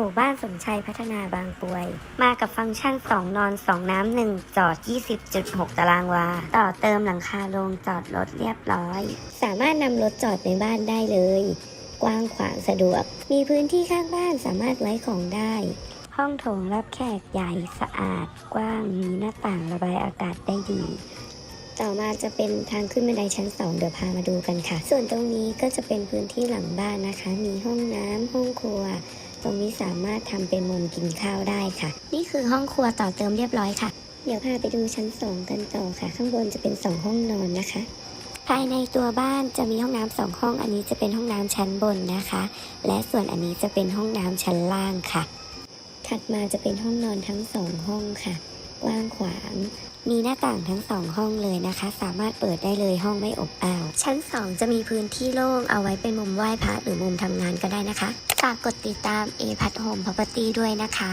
หมู่บ้านสมชัยพัฒนาบางปวย มากับฟังก์ชัน 2 นอน 2 น้ำ 1 จอด 20.6 ตารางวา ต่อเติมหลังคาโรงจอดรถเรียบร้อย สามารถนำรถจอดในบ้านได้เลย กว้างขวางสะดวก มีพื้นที่ข้างบ้านสามารถไว้ของได้ ห้องโถงรับแขกใหญ่สะอาด กว้างมีหน้าต่างระบายอากาศได้ดีต่อมาจะเป็นทางขึ้นบันไดชั้น 2 เดี๋ยวพามาดูกันค่ะ ส่วนตรงนี้ก็จะเป็นพื้นที่หลังบ้านนะคะ มีห้องน้ำห้องครัว ตรงนี้สามารถทำเป็นมุมกินข้าวได้ค่ะ นี่คือห้องครัวต่อเติมเรียบร้อยค่ะ เดี๋ยวพาไปดูชั้นสองกันต่อค่ะ ข้างบนจะเป็นสองห้องนอนนะคะ ภายในตัวบ้านจะมีห้องน้ำสองห้อง อันนี้จะเป็นห้องน้ำชั้นบนนะคะ และส่วนอันนี้จะเป็นห้องน้ำชั้นล่างค่ะ ถัดมาจะเป็นห้องนอนทั้งสองห้องค่ะ กว้างขวาง มีหน้าต่างทั้งสองห้องเลยนะคะ สามารถเปิดได้เลยห้องไม่อบอ้าว ชั้น 2 จะมีพื้นที่โล่งเอาไว้เป็นมุมไหว้พระหรือมุมทำงานก็ได้นะคะ ฝากกดติดตาม A พัดโฮมพ r o p e r t y ด้วยนะคะ